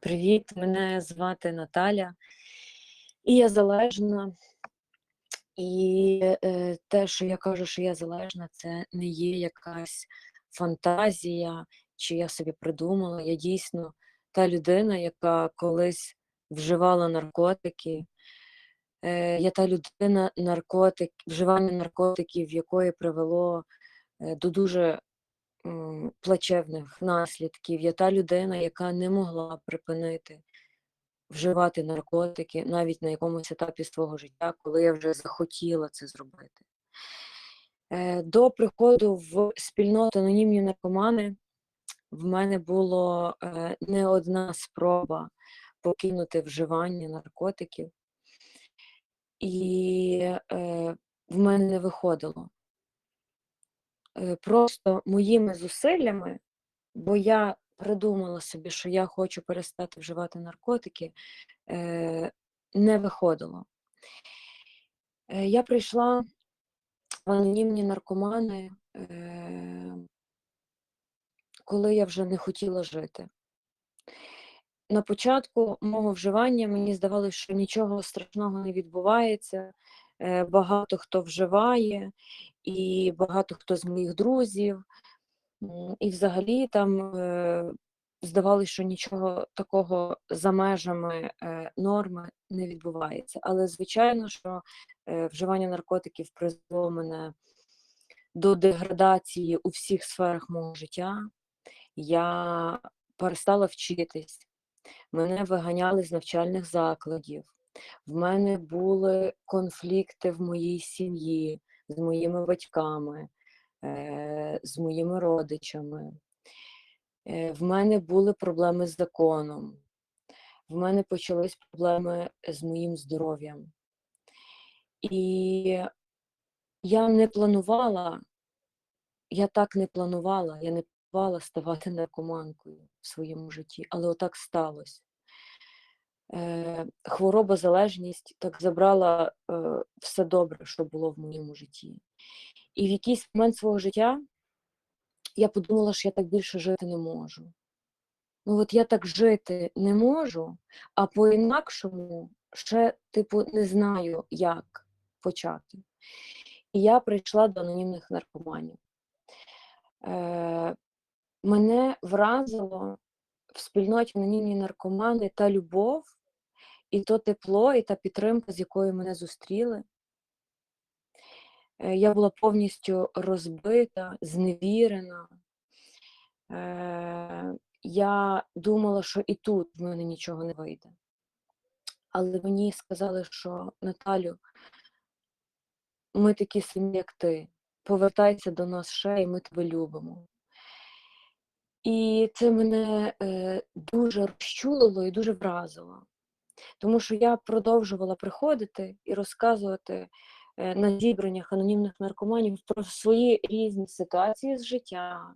Привіт, мене звати Наталя, і я залежна. І е, те, що я кажу, що я залежна, це не є якась фантазія, чи я собі придумала. Я дійсно та людина, яка колись вживала наркотики. Е, Я та людина, наркотик, вживання наркотиків, якої привело е, до дуже плачевних наслідків. Я та людина, яка не могла припинити вживати наркотики навіть на якомусь етапі свого життя, коли я вже захотіла це зробити. Е, До приходу в спільноту анонімні наркомани в мене було е, не одна спроба покинути вживання наркотиків, і е, в мене не виходило. Е, Просто моїми зусиллями, бо я придумала собі, що я хочу перестати вживати наркотики, е, не виходило. Е, Я прийшла в анонімні наркомани, коли я вже не хотіла жити. На початку мого вживання мені здавалося, що нічого страшного не відбувається. Багато хто вживає, і багато хто з моїх друзів. І взагалі там е, здавалося, що нічого такого за межами е, норми не відбувається. Але звичайно, що е, вживання наркотиків призвело мене до деградації у всіх сферах мого життя. Я перестала вчитись, мене виганяли з навчальних закладів. В мене були конфлікти в моїй сім'ї з моїми батьками, е, з моїми родичами. Е, В мене були проблеми з законом. В мене почались проблеми з моїм здоров'ям. І я не планувала, я так не планувала, я не планувала ставати наркоманкою в своєму житті, але отак сталося. Е, Хвороба, залежність так забрала е, все добре, що було в моєму житті. І в якийсь момент свого життя я подумала, що я так більше жити не можу. Ну от я так жити не можу, а по-інакшому ще, типу, не знаю, як почати. І я прийшла до анонімних наркоманів. Е, Мене вразило в спільноті анонімні наркомани та любов, і то тепло, і та підтримка, з якою мене зустріли. Е, Я була повністю розбита, зневірена. Е, Я думала, що і тут в мене нічого не вийде. Але мені сказали, що Наталю, ми такі самі, як ти. Повертайся до нас ще, і ми тебе любимо. І це мене е, дуже розчулило і дуже вразило. Тому що я продовжувала приходити і розказувати е, на зібраннях анонімних наркоманів про свої різні ситуації з життя,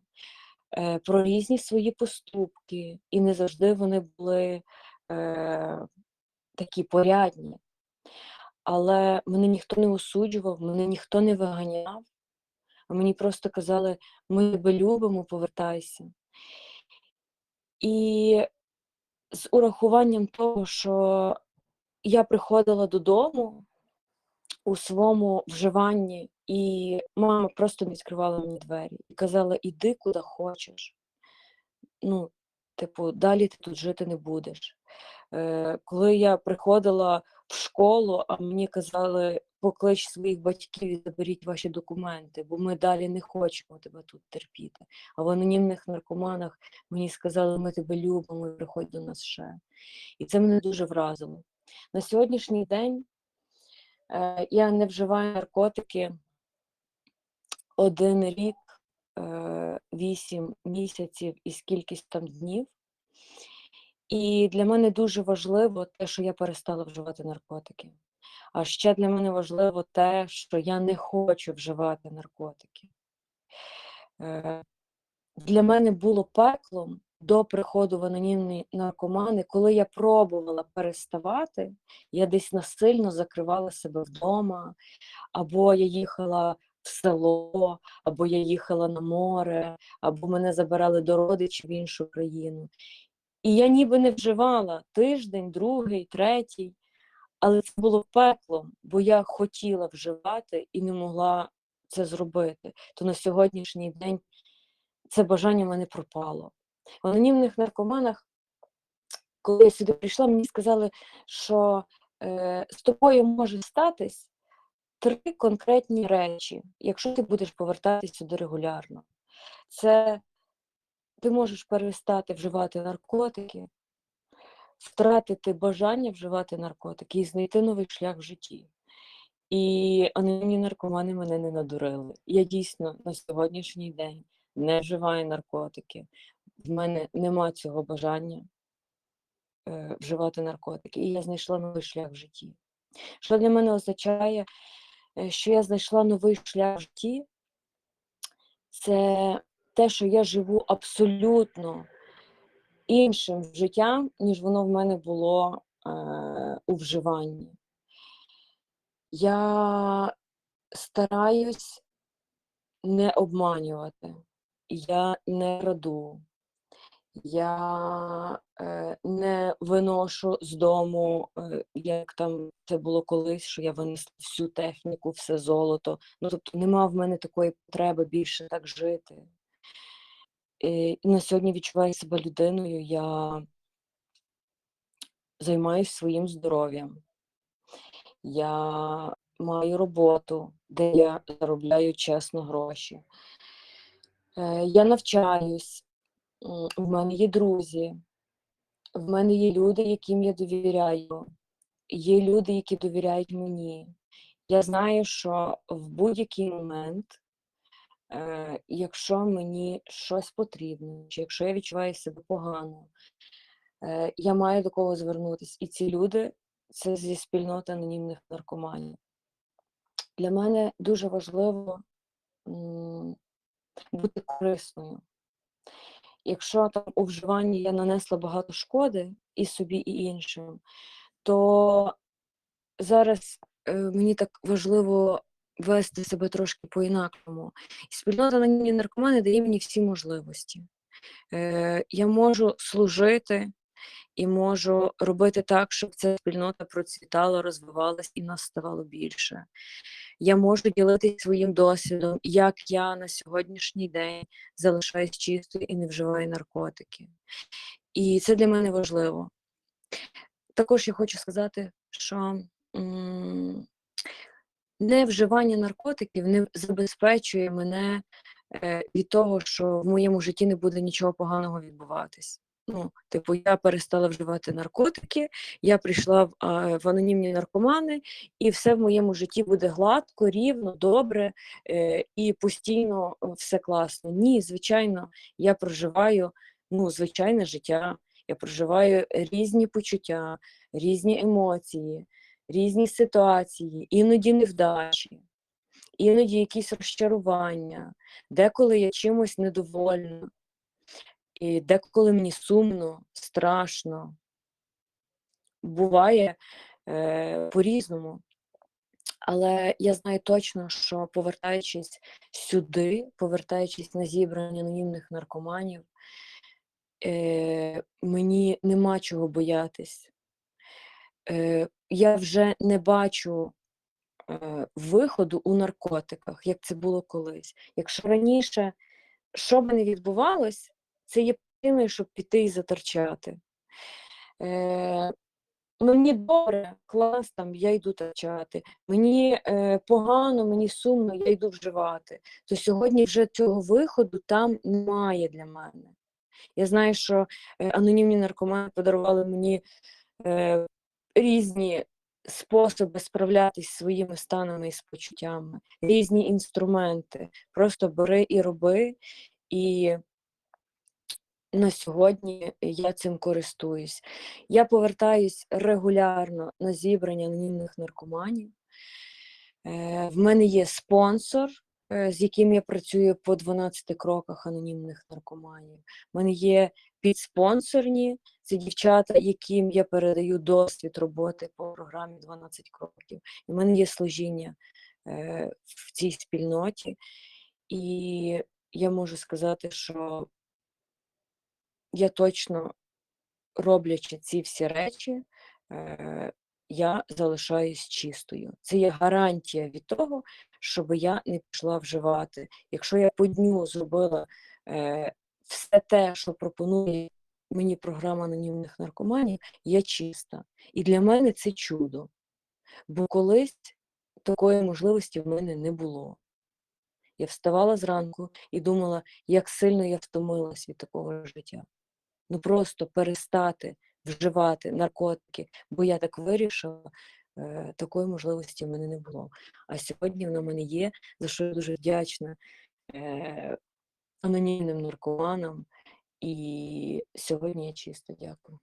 е, про різні свої поступки. І не завжди вони були е, такі порядні. Але мене ніхто не осуджував, мене ніхто не виганяв, а мені просто казали, ми тебе любимо, повертайся. І з урахуванням того, що я приходила додому у своєму вживанні, і мама просто не відкривала мені двері і казала: іди куди хочеш. Ну, типу, далі ти тут жити не будеш. Е, Коли я приходила в школу, а мені казали, поклич своїх батьків і заберіть ваші документи, бо ми далі не хочемо тебе тут терпіти. А в анонімних наркоманах мені сказали, ми тебе любимо, приходь до нас ще. І це мене дуже вразило. На сьогоднішній день е, я не вживаю наркотики один рік, е, вісім місяців і скількись там днів. І для мене дуже важливо те, що я перестала вживати наркотики. А ще для мене важливо те, що я не хочу вживати наркотики. Е, Для мене було пеклом до приходу в анонімні наркомани, коли я пробувала переставати, я десь насильно закривала себе вдома, або я їхала в село, або я їхала на море, або мене забирали до родичів в іншу країну. І я ніби не вживала тиждень, другий, третій, але це було пеклом, бо я хотіла вживати і не могла це зробити. То на сьогоднішній день це бажання в мене пропало. В анонімних наркоманах, коли я сюди прийшла, мені сказали, що е, з тобою може статись три конкретні речі, якщо ти будеш повертатись сюди регулярно. Це ти можеш перестати вживати наркотики, втратити бажання вживати наркотики і знайти новий шлях в житті. І анонімні наркомани мене не надурили. Я дійсно на сьогоднішній день не вживаю наркотики. В мене нема цього бажання е, вживати наркотики. І я знайшла новий шлях в житті. Що для мене означає, е, що я знайшла новий шлях в житті, це те, що я живу абсолютно іншим життям, ніж воно в мене було е, у вживанні. Я стараюсь не обманювати, я не раду, я е, не виношу з дому, е, як там це було колись, що я винесла всю техніку, все золото. Ну, тобто нема в мене такої потреби більше так жити. Е, І на сьогодні відчуваю себе людиною, я займаюся своїм здоров'ям. Я маю роботу, де я заробляю чесно гроші. Е, Я навчаюсь, в мене є друзі, в мене є люди, яким я довіряю, є люди, які довіряють мені. Я знаю, що в будь-який момент, е, якщо мені щось потрібно, чи якщо я відчуваю себе погано, е, я маю до кого звернутися. І ці люди це зі спільноти анонімних наркоманів. Для мене дуже важливо бути корисною. Якщо там у вживанні я нанесла багато шкоди і собі, і іншим, то зараз е, мені так важливо вести себе трошки по-інакшому. І спільнота анонімні наркомани дає мені всі можливості. Е, я можу служити і можу робити так, щоб ця спільнота процвітала, розвивалась і нас ставало більше. Я можу ділитися своїм досвідом, як я на сьогоднішній день залишаюсь чистою і не вживаю наркотики. І це для мене важливо. Також я хочу сказати, що м, невживання наркотиків не забезпечує мене е, від того, що в моєму житті не буде нічого поганого відбуватись. Ну, типу, я перестала вживати наркотики, я прийшла в, а, в анонімні наркомани, і все в моєму житті буде гладко, рівно, добре е, і постійно все класно. Ні, звичайно, я проживаю ну, звичайне життя, я проживаю різні почуття, різні емоції, різні ситуації, іноді невдачі, іноді якісь розчарування, деколи я чимось недовольна. І деколи мені сумно, страшно. Буває е, по-різному. Але я знаю точно, що повертаючись сюди, повертаючись на зібрання анонімних наркоманів, е, мені нема чого боятись. Е, я вже не бачу е, виходу у наркотиках, як це було колись. Якщо раніше, що би не відбувалось, це є причиною, щоб піти і заторчати. Е, Мені добре, клас, там, я йду торчати. Мені е, погано, мені сумно, я йду вживати. То сьогодні вже цього виходу там немає для мене. Я знаю, що е, анонімні наркомани подарували мені е, різні способи справлятися зі своїми станами і з почуттями, різні інструменти. Просто бери і роби. І на сьогодні я цим користуюсь. Я повертаюсь регулярно на зібрання анонімних наркоманів. Е, В мене є спонсор, з яким я працюю по 12 кроках анонімних наркоманів. У мене є підспонсорні, це дівчата, яким я передаю досвід роботи по програмі 12 кроків. І в мене є служіння е, в цій спільноті. І я можу сказати, що я точно роблячи ці всі речі, е, я залишаюсь чистою. Це є гарантія від того, щоб я не пішла вживати. Якщо я по дню зробила е, все те, що пропонує мені програма анонімних наркоманів, я чиста. І для мене це чудо. Бо колись такої можливості в мене не було. Я вставала зранку і думала, як сильно я втомилась від такого життя. Ну просто перестати вживати наркотики, бо я так вирішила, е, такої можливості в мене не було. А сьогодні вона в мене є, за що я дуже вдячна е, анонімним наркоманам. І сьогодні я чисто дякую.